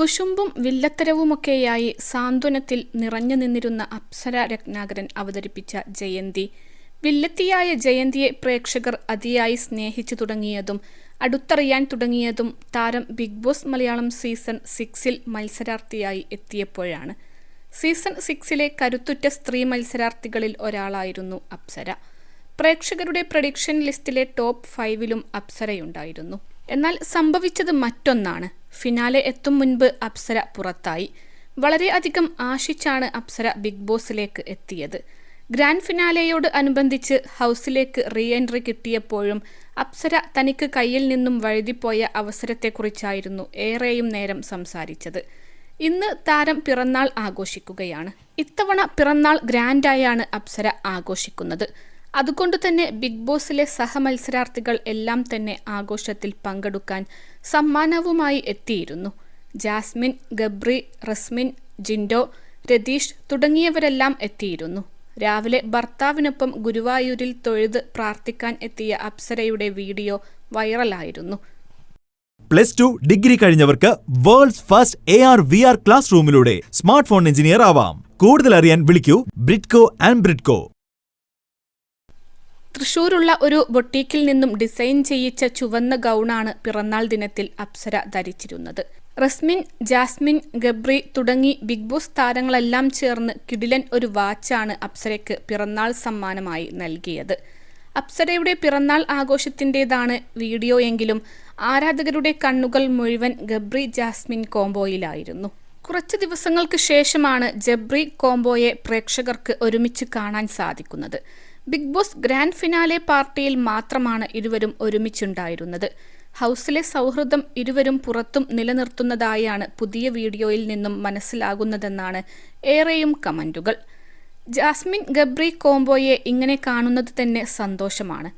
കുശുമ്പും വില്ലത്തരവുമൊക്കെയായി സാന്ത്വനത്തിൽ നിറഞ്ഞു നിന്നിരുന്ന അപ്സര രത്നാകരൻ അവതരിപ്പിച്ച ജയന്തി. വില്ലത്തിയായ ജയന്തിയെ പ്രേക്ഷകർ അതിയായി സ്നേഹിച്ചു തുടങ്ങിയതും അടുത്തറിയാൻ തുടങ്ങിയതും താരം ബിഗ് ബോസ് മലയാളം സീസൺ സിക്സിൽ മത്സരാർത്ഥിയായി എത്തിയപ്പോഴാണ്. സീസൺ സിക്സിലെ കരുത്തുറ്റ സ്ത്രീ മത്സരാർത്ഥികളിൽ ഒരാളായിരുന്നു അപ്സര. പ്രേക്ഷകരുടെ പ്രഡിക്ഷൻ ലിസ്റ്റിലെ ടോപ്പ് ഫൈവിലും അപ്സരയുണ്ടായിരുന്നു. എന്നാൽ സംഭവിച്ചത് മറ്റൊന്നാണ്. ഫിനാലെ എത്തും മുൻപ് അപ്സര പുറത്തായി. വളരെയധികം ആശിച്ചാണ് അപ്സര ബിഗ് ബോസിലേക്ക് എത്തിയത്. ഗ്രാൻഡ് ഫിനാലെയോട് അനുബന്ധിച്ച് ഹൗസിലേക്ക് റീ എൻട്രി കിട്ടിയപ്പോഴും അപ്സര തനിക്ക് കയ്യിൽ നിന്നും വഴുതിപ്പോയ അവസരത്തെക്കുറിച്ചായിരുന്നു ഏറെയും നേരം സംസാരിച്ചത്. ഇന്ന് താരം പിറന്നാൾ ആഘോഷിക്കുകയാണ്. ഇത്തവണ പിറന്നാൾ ഗ്രാൻഡായാണ് അപ്സര ആഘോഷിക്കുന്നത്. അതുകൊണ്ട് തന്നെ ബിഗ് ബോസിലെ സഹമത്സരാർത്ഥികൾ എല്ലാം തന്നെ ആഘോഷത്തിൽ പങ്കെടുക്കാൻ സമ്മാനവുമായി എത്തിയിരുന്നു. ജാസ്മിൻ ഗബ്രി റസ്മിൻ ജിൻഡോ രതീഷ് തുടങ്ങിയവരെല്ലാം എത്തിയിരുന്നു. രാവിലെ ഭർത്താവിനൊപ്പം ഗുരുവായൂരിൽ തൊഴുത് പ്രാർത്ഥിക്കാൻ എത്തിയ അപ്സരയുടെ വീഡിയോ വൈറലായിരുന്നു. Plus two degree കഴിഞ്ഞവർക്ക് world's first A R V R class റൂമിലൂടെ smart phone engineer ആവാം. കൂടുതൽ അറിയാൻ വിളിക്കൂ ബ്രിഡ്കോ ആൻഡ് ബ്രിഡ്കോ. തൃശൂരുള്ള ഒരു ബൊട്ടീക്കിൽ നിന്നും ഡിസൈൻ ചെയ്യിച്ച ചുവന്ന ഗൗണാണ് പിറന്നാൾ ദിനത്തിൽ അപ്സര ധരിച്ചിരുന്നത്. റസ്മിൻ ജാസ്മിൻ ഗബ്രി തുടങ്ങി ബിഗ് ബോസ് താരങ്ങളെല്ലാം ചേർന്ന് കിടിലൻ ഒരു വാച്ചാണ് അപ്സരയ്ക്ക് പിറന്നാൾ സമ്മാനമായി നൽകിയത്. അപ്സരയുടെ പിറന്നാൾ ആഘോഷത്തിന്റെതാണ് വീഡിയോ എങ്കിലും ആരാധകരുടെ കണ്ണുകൾ മുഴുവൻ ഗബ്രി ജാസ്മിൻ കോംബോയിലായിരുന്നു. കുറച്ച് ദിവസങ്ങൾക്ക് ശേഷമാണ് ജബ്രി കോംബോയെ പ്രേക്ഷകർക്ക് ഒരുമിച്ച് കാണാൻ സാധിക്കുന്നത്. ബിഗ് ബോസ് ഗ്രാൻഡ് ഫിനാലെ പാർട്ടിയിൽ മാത്രമാണ് ഇരുവരും ഒരുമിച്ചുണ്ടായിരുന്നത്. ഹൗസിലെ സൗഹൃദം ഇരുവരും പുറത്തും നിലനിർത്തുന്നതായാണ് പുതിയ വീഡിയോയിൽ നിന്നും മനസ്സിലാകുന്നതെന്നാണ് ഏറെയും കമന്റുകൾ. ജാസ്മിൻ ഗബ്രി കോംബോയെ ഇങ്ങനെ കാണുന്നത് തന്നെ സന്തോഷമാണ്.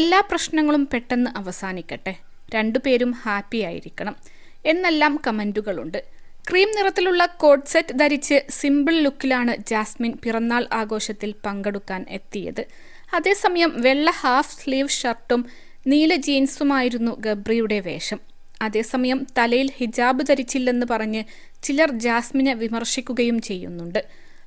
എല്ലാ പ്രശ്നങ്ങളും പെട്ടെന്ന് അവസാനിക്കട്ടെ. രണ്ടുപേരും ഹാപ്പി ആയിരിക്കണം. എന്നെല്ലാം കമന്റുകളുണ്ട്. ക്രീം നിറത്തിലുള്ള കോഡ് സെറ്റ് ധരിച്ച് സിമ്പിൾ ലുക്കിലാണ് ജാസ്മിൻ പിറന്നാൾ ആഘോഷത്തിൽ പങ്കെടുക്കാൻ എത്തിയത്. അതേസമയം വെള്ള ഹാഫ് സ്ലീവ് ഷർട്ടും നീല ജീൻസുമായിരുന്നു ഗബ്രിയുടെ വേഷം. അതേസമയം തലയിൽ ഹിജാബ് ധരിച്ചില്ലെന്ന് പറഞ്ഞ് ചിലർ ജാസ്മിനെ വിമർശിക്കുകയും ചെയ്യുന്നുണ്ട്.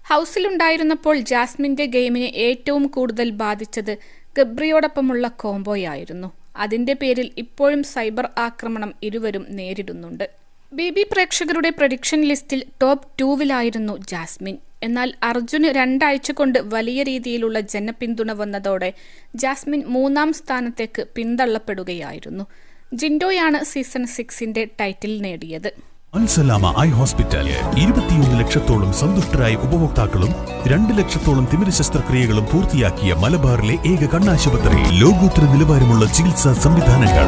ഹൗസിലുണ്ടായിരുന്നപ്പോൾ ജാസ്മിന്റെ ഗെയിമിനെ ഏറ്റവും കൂടുതൽ ബാധിച്ചത് ഗബ്രിയോടൊപ്പമുള്ള കോംബോയായിരുന്നു. അതിന്റെ പേരിൽ ഇപ്പോഴും സൈബർ ആക്രമണം ഇരുവരും നേരിടുന്നുണ്ട്. ബി ബി പ്രേക്ഷകരുടെ പ്രഡിക്ഷൻ ലിസ്റ്റിൽ ടോപ്പ് ടൂവിലായിരുന്നു ജാസ്മിൻ. എന്നാൽ അർജുന് രണ്ടാഴ്ച കൊണ്ട് വലിയ രീതിയിലുള്ള ജനപിന്തുണ വന്നതോടെ ജാസ്മിൻ മൂന്നാം സ്ഥാനത്തേക്ക് പിന്തള്ളപ്പെടുകയായിരുന്നു. ജിൻഡോയാണ് സീസൺ സിക്സിന്റെ ടൈറ്റിൽ നേടിയത്. അൽസലാമ ഐ ഹോസ്പിറ്റലിൽ ഇരുപത്തിയൊന്ന് ലക്ഷത്തോളം സന്തുഷ്ടരായ ഉപഭോക്താക്കളും രണ്ട് ലക്ഷത്തോളം തിമിര ശസ്ത്രക്രിയകളും പൂർത്തിയാക്കിയ മലബാറിലെ ഏക കണ്ണാശുപത്രി. ലോകോത്തര നിലവാരമുള്ള ചികിത്സാ സംവിധാനങ്ങൾ.